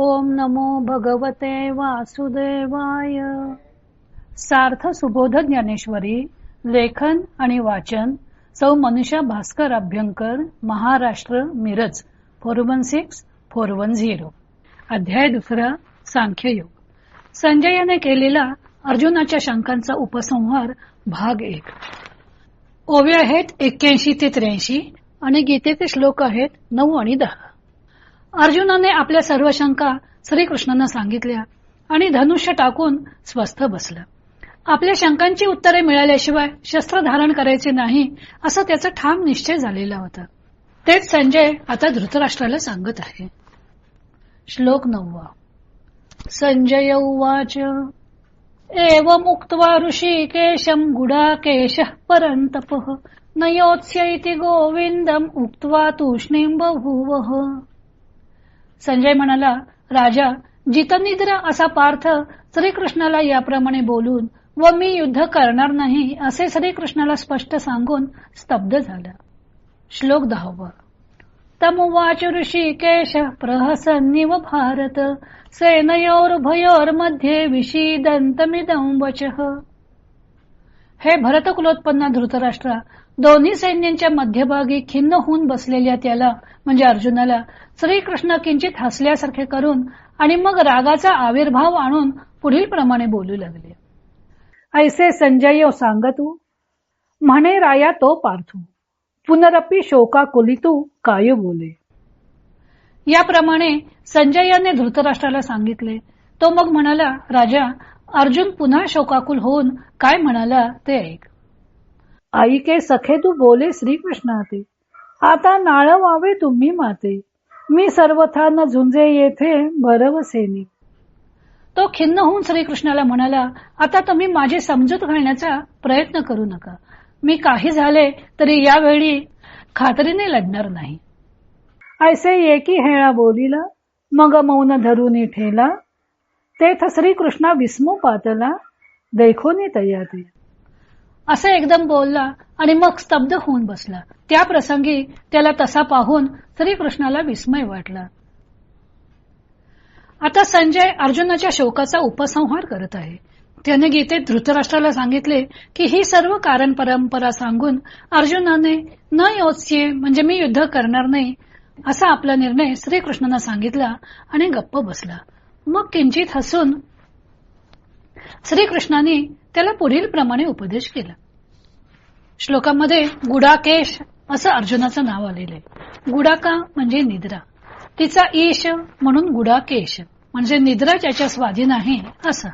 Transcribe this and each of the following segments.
ओम नमो भगवते वासुदेवाय. सार्थ सुबोध ज्ञानेश्वरी लेखन आणि वाचन सौ Manusha Bhaskar Abhyankar Maharashtra Miraj four one six four one zero. अध्याय दुसरा सांख्ययोग. संजयाने केलेला अर्जुनाच्या शंकांचा उपसंहार भाग एक. ओव्या आहेत एक्क्याऐंशी ते त्र्याऐंशी आणि गीतेचे श्लोक आहेत नऊ आणि दहा. अर्जुनाने आपल्या सर्व शंका श्रीकृष्णांना सांगितल्या आणि धनुष्य टाकून स्वस्थ बसलं. आपल्या शंकांची उत्तरे मिळाल्याशिवाय शस्त्र धारण करायचे नाही असं त्याचा ठाम निश्चय झालेला होता. तेच संजय आता धृतराष्ट्राला सांगत आहे. श्लोक नववा. संजय उवाच. एव मुक्त्वा ऋषिकेशं गुडाकेशः परन्तपः. न योत्स्य इति गोविंदम उक्त्वा तूष्णीम बभूवः. संजय म्हणाला राजा जितनिद्र असा पार्थ श्रीकृष्णाला याप्रमाणे बोलून व मी युद्ध करणार नाही असे श्रीकृष्णाला स्पष्ट सांगून स्तब्ध झाला. श्लोक दहावा. तमुवाच ऋषिकेश प्रहसन्निव भारत सेनयोर्भयोर्मध्ये विषीदंतमिदं वचः। हे भरतकुलोत्पन्न धृतराष्ट्रा दोन्ही सैन्यांच्या मध्यभागी खिन्न होऊन बसलेल्या त्याला म्हणजे अर्जुनाला श्रीकृष्ण किंचित हसल्यासारखे करून आणि मग रागाचा आविर्भाव आणून पुढील प्रमाणे बोलू लागले. ऐसे संजय सांगतू म्हणे राया तो पार्थू पुनरपी शोका कुलितू काय बोले. याप्रमाणे संजयाने धृतराष्ट्राला सांगितले. तो मग म्हणाला राजा अर्जुन पुन्हा शोकाकुल होऊन काय म्हणाला ते ऐक. आई के सखे तू बोले श्रीकृष्णाते. आता नाळ वावे तुम्ही माते. मी सर्वथा न झुंजे येथे बरवसेनी तो खिन्न होऊन श्रीकृष्णाला म्हणाला आता तुम्ही माझी समजूत घालण्याचा प्रयत्न करू नका. मी काही झाले तरी यावेळी खात्रीने लढणार नाही. ऐसे एकी हेळा बोलिला मग मौन धरून ठेला. तेथ श्रीकृष्णा विस्मू पातला देखोनी तयाते असे एकदम बोलला आणि मग स्तब्ध होऊन बसला. त्या प्रसंगी त्याला तसा पाहून श्रीकृष्णाला विस्मय वाटला. आता संजय अर्जुनाच्या शोकाचा उपसंहार करत आहे. त्याने गीतेत धृतराष्ट्राला सांगितले की ही सर्व कारण परंपरा सांगून अर्जुनाने न योत्स्ये म्हणजे मी युद्ध करणार नाही असा आपला निर्णय श्रीकृष्णांना सांगितला आणि गप्प बसला. मग किंचित हसून श्रीकृष्णाने त्याला पुढील प्रमाणे उपदेश केला. श्लोकामध्ये गुडाकेश असं अर्जुनाचं नाव आलेलं आहे गुडाका म्हणजे निद्रा. तिचा ईश म्हणून गुडाकेश म्हणजे निद्रा ज्याच्या स्वाधीन आहे असं.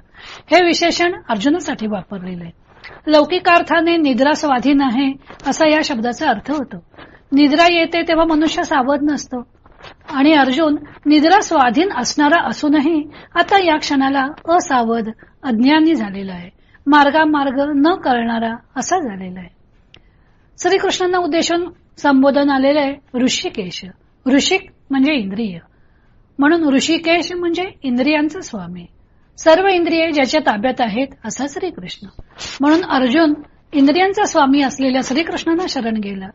हे विशेषण अर्जुनासाठी वापरलेलं आहे लौकिकार्थाने निद्रा स्वाधीन आहे असा या शब्दाचा अर्थ होतो. निद्रा येते तेव्हा मनुष्य सावध नसतो. आणि अर्जुन निद्रा स्वाधीन असणारा असूनही आता या क्षणाला असावध अज्ञानी झालेला आहे. मार्गामार्ग न करणारा असा झालेला आहे. श्रीकृष्णांना उद्देशून संबोधन आलेलं आहे ऋषिकेश. ऋषिक म्हणजे इंद्रिय. म्हणून ऋषिकेश म्हणजे इंद्रियांचा स्वामी. सर्व इंद्रिये ज्याच्या ताब्यात आहेत असा श्रीकृष्ण. म्हणून अर्जुन इंद्रियांचा स्वामी असलेल्या श्रीकृष्णांना शरण गेला.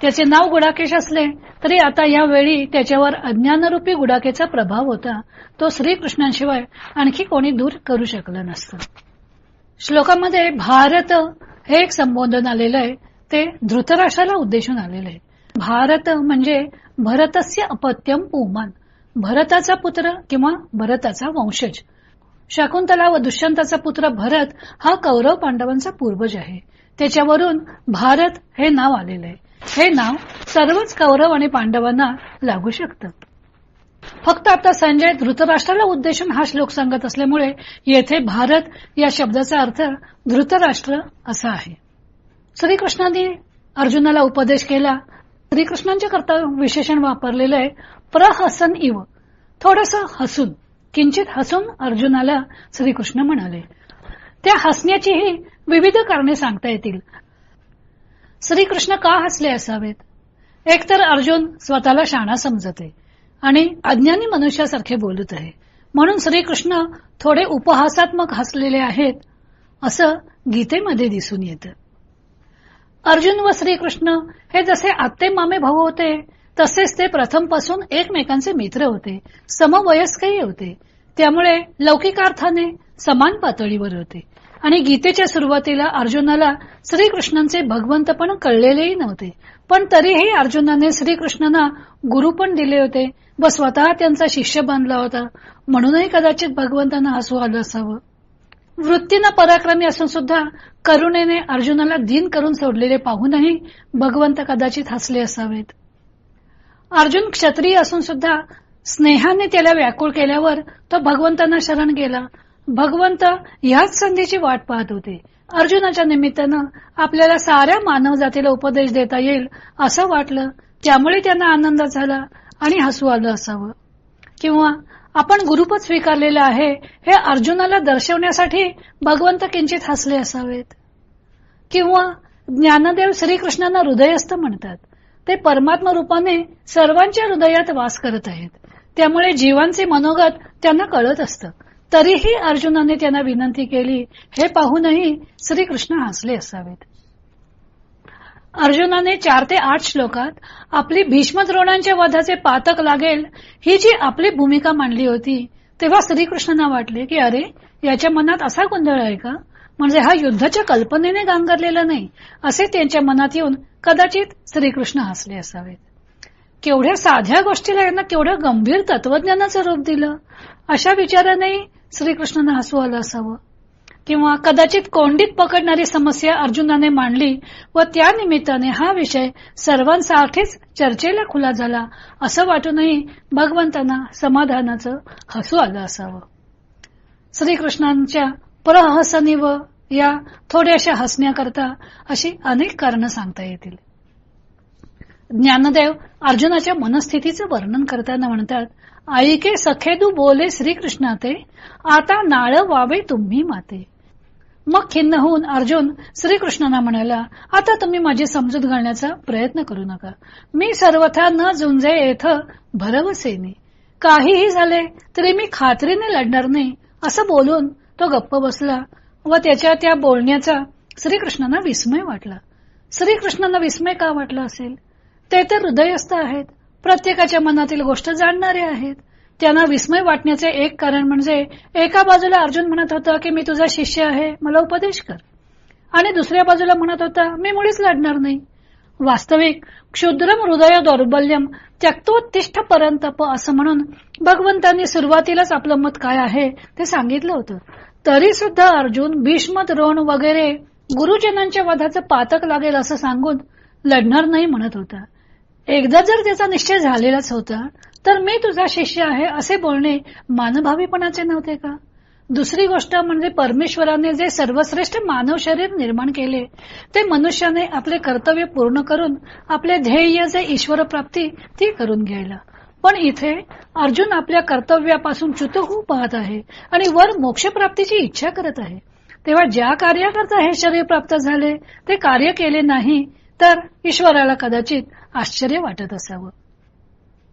त्याचे नाव गुडाकेश असले तरी आता यावेळी त्याच्यावर अज्ञानरूपी गुडाकेचा प्रभाव होता. तो श्रीकृष्णांशिवाय आणखी कोणी दूर करू शकलं नसतं. श्लोकामध्ये भारत हे एक संबोधन आलेलं आहे. ते धृतराष्ट्राला उद्देशून आलेलं आहे. भारत म्हणजे भरतस्य अपत्यम पुमान भरताचा पुत्र किंवा भरताचा वंशज. शकुंतला व दुष्यंताचा पुत्र भरत हा कौरव पांडवांचा पूर्वज आहे. त्याच्यावरून भारत हे नाव आलेलं आहे. हे नाव सर्वच कौरव आणि पांडवांना लागू शकतं. फक्त आता संजय धृतराष्ट्राला उद्देशून हा श्लोक सांगत असल्यामुळे येथे भारत या शब्दाचा अर्थ धृतराष्ट्र असा आहे. श्रीकृष्णाने अर्जुनाला उपदेश केला. श्रीकृष्णांच्या करता विशेषण वापरलेलं आहे प्रहसन इव. थोडस हसून किंचित हसून अर्जुनाला श्रीकृष्ण म्हणाले. त्या हसण्याचीही विविध कारणे सांगता येतील. श्रीकृष्ण का हसले असावेत? एकतर अर्जुन स्वतःला शाणा समजते आणि अज्ञानी मनुष्यासारखे बोलत आहे. म्हणून श्रीकृष्ण थोडे उपहासात्मक हसलेले आहेत असं गीतेमध्ये दिसून येतं. अर्जुन व श्रीकृष्ण हे जसे आत्ते मामे भाऊ होते तसेच ते प्रथमपासून एकमेकांचे मित्र होते समवयस्कही होते. त्यामुळे लौकिकार्थाने समान पातळीवर होते. आणि गीतेच्या सुरुवातीला अर्जुनाला श्रीकृष्णांचे भगवंतपण कळलेलेही नव्हते. पण तरीही अर्जुनाने श्रीकृष्णांना गुरु पण दिले होते व स्वतः त्यांचा शिष्य बांधला होता. म्हणूनही कदाचित भगवंतांना हसू आलं असावं. वृत्तीनं पराक्रमी असून सुद्धा करुणेने अर्जुनाला दिन करून सोडलेले पाहूनही भगवंत कदाचित हसले असावेत. अर्जुन क्षत्रिय असून सुद्धा स्नेहाने त्याला व्याकुळ केल्यावर तो भगवंतांना शरण गेला. भगवंत ह्याच संधीची वाट पाहत होते. अर्जुनाच्या निमित्तानं आपल्याला साऱ्या मानव जातीला उपदेश देता येईल असं वाटलं. त्यामुळे त्यांना आनंद झाला आणि हसू आलं असावं. किंवा आपण गुरुपद स्वीकारलेलं आहे हे अर्जुनाला दर्शवण्यासाठी भगवंत किंचित हसले असावेत. किंवा ज्ञानदेव श्रीकृष्णांना हृदयस्थ म्हणतात. ते परमात्मा रूपाने सर्वांच्या हृदयात वास करत आहेत. त्यामुळे जीवांचे मनोगत त्यांना कळत असतं. तरीही अर्जुनाने त्यांना विनंती केली हे पाहूनही श्रीकृष्ण हसले असावेत. अर्जुनाने चार ते आठ श्लोकात आपली भीष्म द्रोणांच्या वधाचे पातक लागेल ही जी आपली भूमिका मांडली होती तेव्हा श्रीकृष्णांना वाटले की अरे याच्या मनात असा गोंधळ आहे का? म्हणजे हा युद्धाच्या कल्पनेने गांगरलेला नाही. असे त्यांच्या मनात येऊन कदाचित श्रीकृष्ण हसले असावेत. केवढ्या साध्या गोष्टीला यांना केवढं गंभीर तत्वज्ञानाचं रूप दिलं? अशा विचारानेही श्रीकृष्णांना हसू आलं असावं. किंवा कदाचित कोंडीत पकडणारी समस्या अर्जुनाने मांडली व त्या निमित्ताने हा विषय सर्वांसाठीच चर्चेला खुला झाला असं वाटूनही भगवंतांना समाधानाचं हसू आलं असावं. श्रीकृष्णांच्या प्रहसनीव या थोड्याशा हसण्याकरता अशी अनेक कारणं सांगता येतील. ज्ञानदेव अर्जुनाच्या मनस्थितीचं वर्णन करताना म्हणतात ऐके सखेदू बोले श्रीकृष्णा ते आता नाळ वावे तुम्ही माते. मग खिन्न होऊन अर्जुन श्रीकृष्णांना म्हणाला आता तुम्ही माझी समजूत घालण्याचा प्रयत्न करू नका. मी सर्वथा न झुंजे येथ भरवसेने. काहीही झाले तरी मी खात्रीने लढणार नाही. असं बोलून तो गप्प बसला व त्याच्या त्या बोलण्याचा श्रीकृष्णांना विस्मय वाटला. श्रीकृष्णांना विस्मय का वाटला असेल? ते तर हृदयस्थ आहेत. प्रत्येकाच्या मनातील गोष्ट जाणणारे आहेत. त्यांना विस्मय वाटण्याचे एक कारण म्हणजे एका बाजूला अर्जुन म्हणत होता की मी तुझा शिष्य आहे मला उपदेश कर. आणि दुसऱ्या बाजूला म्हणत होता मी मुळीच लढणार नाही. वास्तविक क्षुद्रम हृदय दौर्बल्यम त्यक्तोत्तिष्ठ परंतप असं म्हणून भगवंतांनी सुरुवातीलाच आपलं मत काय आहे ते सांगितलं होतं. तरी सुद्धा अर्जुन भीष्म द्रोण वगैरे गुरुजनांच्या वधाचं पातक लागेल असं सांगून लढणार नाही म्हणत होता. एकदा जर त्याचा निश्चय झालेलाच होता तर मी तुझा शिष्य आहे असे बोलणे मानभावीपणाचे नव्हते का? दुसरी गोष्ट म्हणजे परमेश्वराने जे सर्वश्रेष्ठ मानव शरीर निर्माण केले ते मनुष्याने आपले कर्तव्य पूर्ण करून आपले ध्येय जे ईश्वर प्राप्ती ती करून घ्यायला. पण इथे अर्जुन आपल्या कर्तव्यापासून च्युत होऊ पाहत आहे आणि वर मोक्षप्राप्तीची इच्छा करत आहे. तेव्हा ज्या कार्याकरता हे शरीर प्राप्त झाले ते कार्य केले नाही तर ईश्वराला कदाचित आश्चर्य वाटत असावं.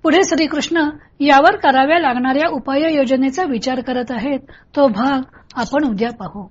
पुढे श्रीकृष्ण यावर कराव्या लागणाऱ्या उपाययोजनेचा विचार करत आहेत तो भाग आपण उद्या पाहू.